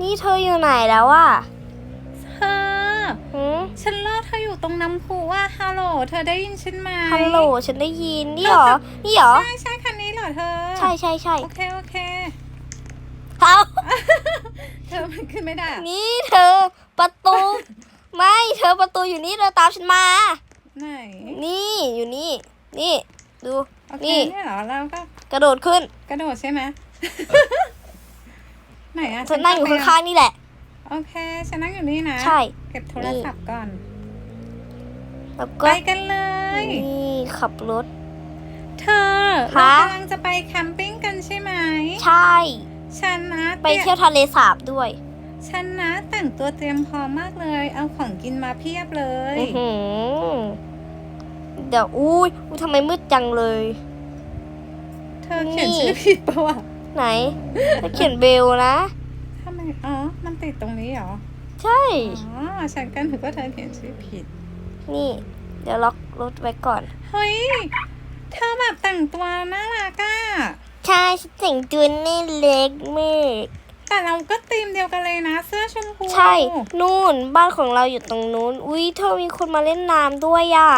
นี่เธออยู่ไหนแล้วอะเธอ หืมฉันรอเธออยู่ตรงน้ำพุว่าฮัลโหล เธอได้ยินฉันไหม ฮัลโหลฉันได้ยิน นี่เหรอ นี่เหรอ ใช่ใช่คันนี้เหรอเธอ ใช่ใช่ใช่โอเคโอเค เอาเธอมันขึ้นไม่ได้อะนี่เธอ ประตู ไม่เธอประตูอยู่นี่เธอตามฉันมา ไหนนี่อยู่นี่ นี่ ดู โอเคนี่ เนี่ยเหรอแล้วก็กระโดดขึ้น กระโดดใช่ไหม ไหนอะฉันนั่งอยู่ข้างๆนี่แหละๆโอเค ฉันนั่งอยู่นี่นะใช่ เก็บโทรศัพท์ก่อน แล้วไปก็กันเลย นี่ขับรถ เธอฮะเรากำลังจะไปแคมปิ้งกันใช่ไหม ใช่ ฉันนะไปเที่ยวทะเลสาบด้วย ฉันนะแต่งตัวเตรียมพร้อมมากเลย เอาของกินมาเพียบเลยอือหือเดี๋ยวอุ้ยอุ๊ยทำไมมืดจังเลย เธอเขียนนี่ชื่อผิดปะวะ ไหนจะเขียนเบลนะ ทำไมอ๋อ มันติดตรงนี้เหรอ ใช่ อ๋อ ฉันก็นึกว่าเธอเขียนชื่อผิด นี่ เดี๋ยวล็อกรถไว้ก่อน เฮ้ย เธอแบบแต่งตัวน่ารักอะใช่ฉันแต่งตัวนี่เล็กมากแต่เราก็ธีมเดียวกันเลยนะ เสื้อชมพูใช่ นู่นบ้านของเราอยู่ตรงนู้น อุ้ยเธอมีคนมาเล่นน้ำด้วยอะ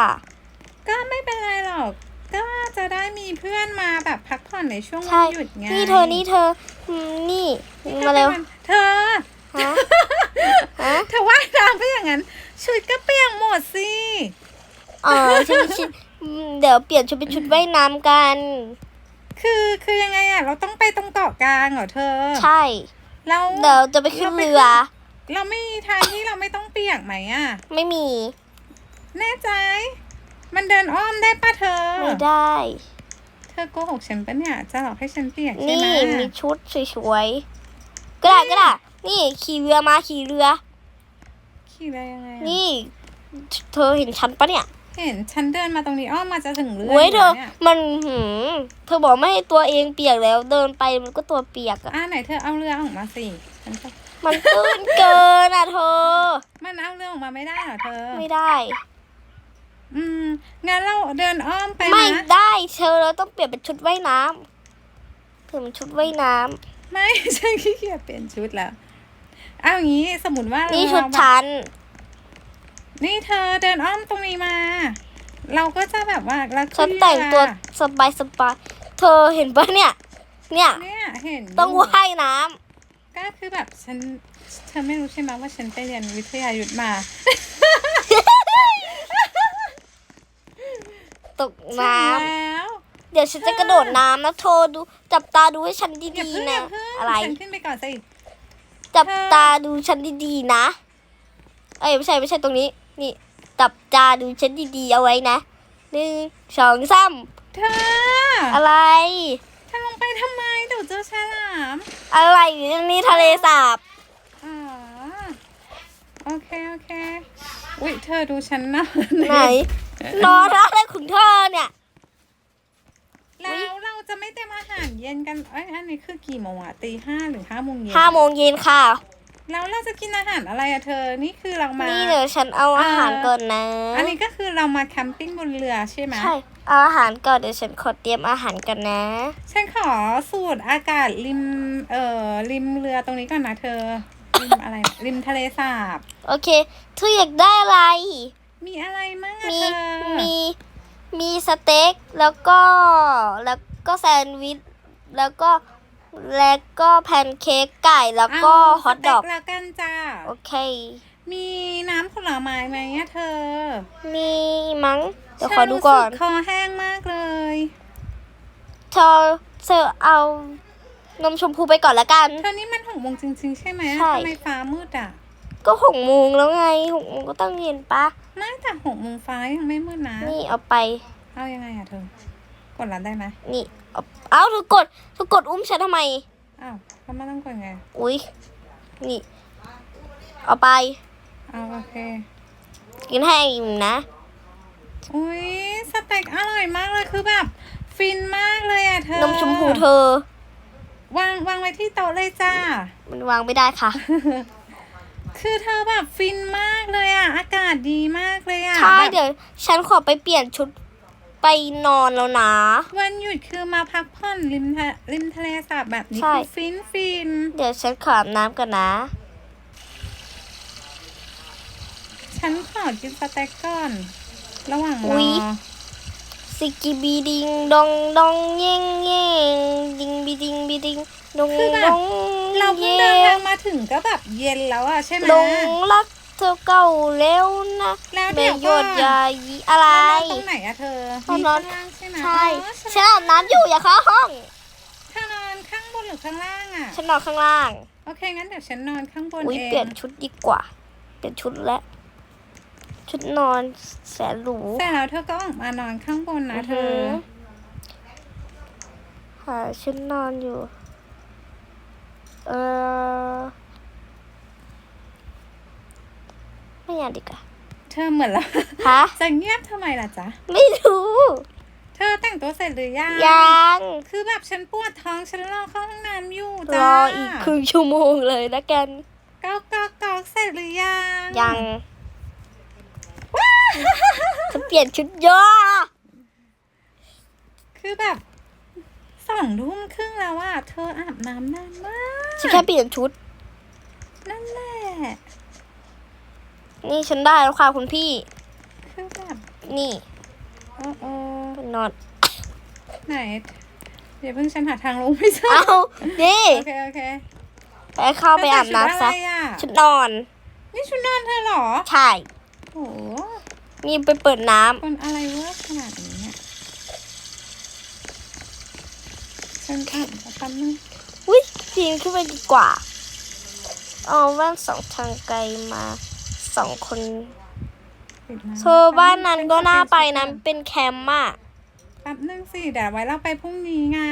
ก็ไม่เป็นไรหรอก ก็จะได้มีเพื่อนมาแบบพักผ่อนในช่วงวัใช่นหยุดไงนี่เธอนี่เธออืมนี่มาเร็วเธอ ฮะฮะเธอว่ายน้ำไปอย่างนั้น ชุดก็เปียกหมดสิอ๋อฉันฉันอืมเดี๋ยวเปลี่ยนชุดเป็นชุดว่ายน้ำกัน คือคือยังไงอะเราต้องไปตรงเกาะกลางเหรอเธอใช่ เราเดี๋ยวจะไปขึ้นเรือ เราไม่มีทางที่เราไม่ต้องเปียกไหมอะไม่มี แน่ใจ มันเดินอ้อมได้ปะเธอ ไม่ได้ เธอโกหกฉันปะเนี่ย จะหลอกให้ฉันเปียกใช่นี่ไหมมีชุดสวยๆก็ได้ก็ได้นี่ขี่เรือมาขี่เรือ ขี่ได้ยังไงอะนี่ เธอเห็นฉันปะเนี่ยเห็นฉันเดินมาตรงนี้อ้อมมาจะถึงเรือเว้ยอเธยู่อเนี่ยมันหืมเธอบอกไม่ให้ตัวเองเปียกแล้ว เดินไปมันก็ตัวเปียกอะอ่าไหนเธอเอาเรือออกมาสิฉันจะมันตื้นเกินอะเธอ มันเอาเรือออกมาไม่ได้เหรอเธอ ไม่ได้ อืมงั้นเราเดินอ้อมไปไม่นะได้เธอเราต้องเปลี่ยนเป็นชุดว่ายน้ำเปลี่ยนเป็นชุดว่ายน้ำไม่ ฉันขี้เกียจเปลี่ยนชุดแล้วเอาอย่างนี้สมมติว่านี่เราชุดแบบฉัน นี่เธอเดินอ้อมตรงนี้มา เราก็จะแบบว่าเราฉัขึ้นนแต่งตัวเรือสบายสบายๆเธอเห็นปะเนี่ย เนี่ย เนี่ยเห็นต้องยู่ ว่ายน้ำก็คือแบบฉันเธอไม่รู้ใช่ไหมว่าฉันไปเรียนวิทยายุทธมา ตกน้ำถึงแล้วเดี๋ยวฉันจะกระโดดน้ำนะเธอดูจับตาดูให้ฉันอย่าดีเพิ่งๆอนะ ย่าเพิ่งอะไร ฉันขึ้นไปก่อนสิจับตาดูฉันดีๆนะ เอ้ยไม่ใช่ไม่ใช่ตรงนี้ นี่ จับตาดูฉันดีๆเอาไว้นะหนึ่งสองสามเธออะไร เธอลงไปทำไมเดี๋ยวเจอฉลามอะไรอยู่ตรงนี้ทะเลสาบ อ๋อโอเคโอเค อุ้ยเธอดูฉันนะไหน นอนอะไรของเธอเนี่ย แล้วเราจะไม่เตรียมอาหารเย็นกันเอ้ยอันนี้คือกี่โมงอะตีห้าหรือห้าโมงเย็นห้าโมงเย็นค่ะ แล้วเราจะกินอาหารอะไรอะเธอ นี่คือเรามา นี่เดี๋ยวฉันเอาอาหารก่อนนะ อันนี้ก็คือเรามาแคมปิ้งบนเรือใช่ไหมใช่เอาอาหารก่อนเดี๋ยวฉันขอเตรียมอาหารกันนะ ฉันขอสูตรอากาศริม เอ่อ ริมเรือตรงนี้ก่อนนะเธอ ริมอะไร ริมทะเลสาบ โอเคเธออยากได้อะไร มีอะไรมั่งอะมีเธอมีมีสเต็กแล้วก็แล้วก็แซนด์วิชแล้วก็แล้วก็แพนเค้กไก่แล้วก็เาฮอทดอกสเต็แล้วกันจ้าโอเค มีน้ำผลไม้ไหมอะเธอมีมั้งเดี๋ยวขอดูก่อน ฉัรู้สึคอแห้งมากเลย เธอเธอเอานมชมพูไปก่อนละกัน เธอนี่มันหกโมงจริงๆ ใช่ไหมใช่ ทำไมฟ้ามืดอะก็หกโมงแล้วไงหกโมงก็ต้องเย็นปะ ไม่แต่หกโมงฟ้ายังไม่มืดนะนี่เอาไป เอายังไงอะเธอ กดรับได้ไหมนี่ เอาเอาเธอกดเธอกดอุ้มฉันทำไม อ้าวเขามาต้องกดไง อุ้ยนี่ เอาไป เอาโอเค กินให้อิ่มนะ อุ้ยสเต็กอร่อยมากเลยคือแบบ ฟินมากเลยอะเธอนมชมพูเธอ วางวางไว้ที่โต๊ะเลยจ้า มันวางไม่ได้ค่ะ คือเธอแบบฟินมากเลยอะอากาศดีมากเลยอะใช่แบบเดี๋ยวฉันขอไปเปลี่ยนชุดไปนอนแล้วนะ วันหยุดคือมาพักผ่อนริมทะริมทะเลสาบแบบนี้ใช่ คือฟินฟินเดี๋ยวฉันขออาบน้ำกันนะ ฉันขอกินสเต็กก่อน ระหว่างรอุ๊อยสิกิบีดิงดองดองเย่งเย่งดิงบีดิงบีดิงดงดอง เราเพิ่งเดินทางมาถึงก็แบบเย็นแล้วอะใช่ไหมลงรักเธอเก่าแล้วนะแล้วเมเดี๋ยวยโยก่อนดยายีอะไรเรานอนตรงไหนอะเธอเรามีนอนข้างล่างใช่ไหมใช่อ๋อฉันอาบน้ำอยู่อย่าเข้าห้องเธอนอนข้างบนหรือข้างล่างอะฉันนอนข้างล่างโอเคงั้นเดี๋ยวฉันนอนข้างบนอุ้ยเองเปลี่ยนชุดดีกว่าเปลี่ยนชุดแล้วชุดนอนแสนหรูแต่แล้วเธอก็ออกมานอนข้างบนนะเธออหาชุดนอนอยู่ เออไม่อยากดีกว่าเธอเหมือนเราฮะจะเงียบทำไมล่ะจ๊ะ ไม่รู้ เธอแต่งตัวเสร็จหรือยัง ยังคือแบบฉันปวดท้องฉันรอเข้าห้องน้ำอยู่รจ้าออีกครึ่งชั่วโมงเลยนะแกัน ก๊อกก๊อกก๊อกเสร็จหรือยังยังฉันเปลี่ยนชุดย่อคือแบบส องทุ่มครึ่งแล้วอะเธออาบน้ำนานมากฉันแค่เปลี่ยนชุด นั่นแหละ นี่ฉันได้แล้วค่ะคุณพี่ คือแบบนี่โอ้โอ้เป็นนอนไหน เดี๋ยวเพิ่งฉันหาทางลงไม่เจอเอานี่โอเคโอเคไปเข้าไปอาบน้ำซะ เธอใส่ชุดอะไรอะชุดนอน นี่ชุดนอนเธอเหรอ ใช่ โอ้โหนี่ไปเปิดน้ำ คนอะไรเวอร์ขนาดนี้ เนี่ยฉันอ่านแป๊บนึงอุ้ยปีนขึ้นไปดีกว่าเอาแว่นสองทางไกลมาสองคนปิดน้ำเธอบ้านนั้นก็น่าไปนะเป็นแคมป์อะแป๊บนึงสิเดี๋ยวไว้เราไปพรุ่งนี้ไง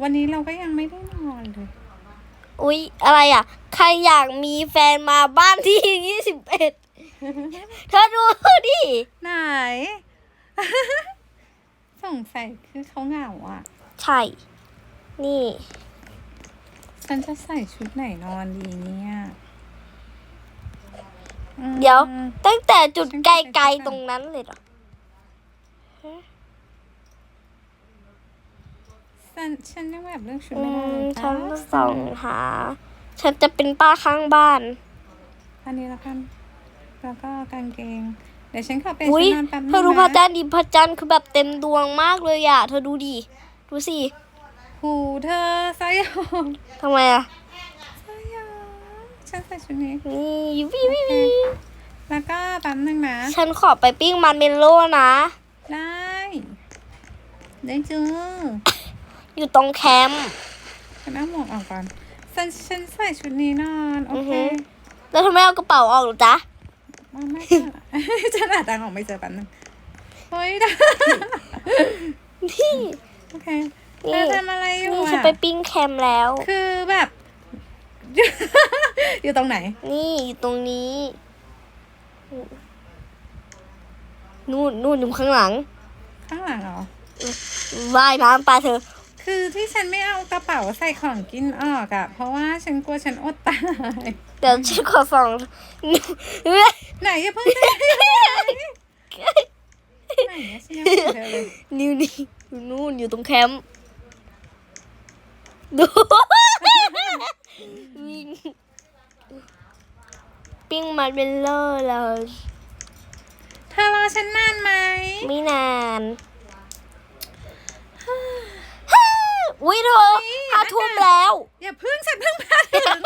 วันนี้เราก็ยังไม่ได้นอนเลยอุ๊ย อะไรอะ ใครอยากมีแฟนมาบ้านที่ยี่สิบเอ็ดเธอดูดิ ไหน สงสัยคือเขาเหงาอะ ใช่ นี่ ฉันจะใส่ชุดไหนนอนดีเนี่ยอืมเดี๋ยว ตั้งแต่จุดไกลๆตรงนั้นเลยเหรอฉันฉันยังแบบเรื่องชุดอืไม่ได้มเลยฉันจ้าส่องหา ฉันจะเป็นป้าข้างบ้าน อันนี้แล้วกันแล้วก็กางเกง เดี๋ยวฉันขอเปลี่ยนอุ้ยชุดนอนแป๊บนึงเธอรู้พระนะจันทร์ดิพระจันทร์คือแบบเต็มดวงมากเลยอะ เธอดูดิ ดูสิ หูเธอสยองทำไมอะสยองฉันใส่ชุดนี้ นี่วิววิววิวแล้วก็แป๊บนึงนะ ฉันขอไปปิ้งมันเมลโล่นะ ได้ ได้จื้ออยู่ตรงแคมป์ฉันเอาหมวกออกก่อนฉันฉันใส่ชุดนี้นอน โออือเคฮึแล้วทำไมเอากระเป๋าออกหรอจ๊ะมาไม่เจอฉันหาตังค์ออกไม่เจอแป๊บนึงเฮ้ยได้นี่โอเคเธ นี่อทำอะไรอยู่นี่อะฉันไปปิ้งแคมป์แล้ว คือแบบ อยู่ตรงไหน นี่อยู่ตรงนี้ นู่นนู่นอยู่ข้างหลังข้างหลังเหรอ ว่ายน้ำปลาเธอ คือที่ฉันไม่เอากระเป๋าใส่ของกินออกอะเพราะว่าฉันกลัวฉันอดตาย เดี๋ยวฉันขอส่องไหนอย่าเพิ่งไปไหนเนี่ยฉันยังไม่เห็นเธอเลยนิ้วนี่อยู่นู่นอยู่ตรงแคมป์ ดูวิ่งปิ้งมันเบลเลอร์เลยเธอรอฉันนานไหม ไม่นานอุ้ยเธอห้าทุ่มแล้ว อย่าเพิ่งฉันเพิ่งมาถึง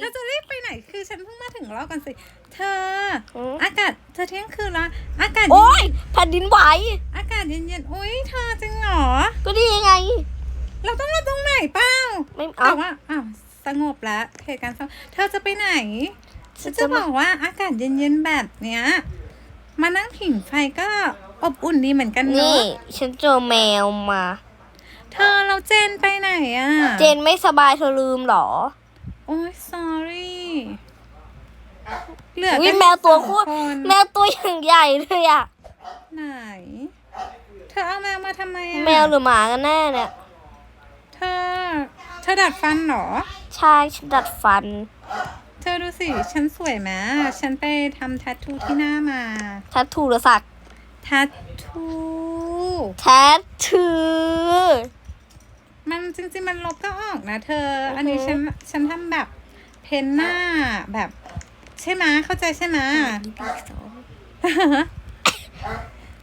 เราจะรีบไปไหนคือฉันเพิ่งมาถึงรอกันสิ เธออืมอากาศเธอเที่ยงคืนละอากาศโอ้ยแผ่นดินไหว อากาศเย็นๆอุ้ยเธอจริงเหรอ ก็ดียังไง เราต้องมาตรงไหนเป้าไม่แต่เอาว่าอ้าวสงบแล้วเหตุการณ์สงบเธอจะไปไหนฉัฉันนจะจะมาบอกว่าอากาศเย็นๆแบบเนี้ย มานั่งผิงไฟก็อบอุ่นดีเหมือนกันนี่เนาะฉันเจอแมวมา เธอเราเจนไปไหนอะเจนไม่สบายเธอลืมเหรอ โอ้ย sorry เหลืออุ้ยกันแมวตัวสองโคตรคนแมวตัวอย่างใหญ่เลยอะไหน เธอเอาแมวมาทำไมอะ แมวหรือหมากันแน่เนี่ยเธอเธอดัดฟันเหรอ ใช่ฉันดัดฟัน เธอดูสิ ฉันสวยไหมฉันไปทำแทททูที่หน้ามาทัดถูหรือสักทัตทูแทททูมันจริงๆมันลบก็ออกนะเธอ อันนี้อือฮึฉันฉันทำแบบเพนหน้าแบบ ใช่ไหมะเข้าใจใช่ไหมะ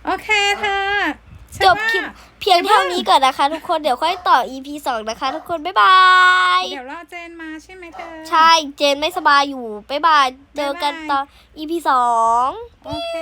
โอเคเธอฉัน จบว่าคลิปเพียงเท่านี้ก่อนนะคะ ทุกคนเดี๋ยวค่อยต่อ EP สองนะคะ ทุกคนบ๊ายบายเดี๋ยวรอเจนมาใช่ไหมเธอใช่เจนไม่สบายอยู่บ๊ายบายเจอกันบ๊ายบายตอน EP สองโอเค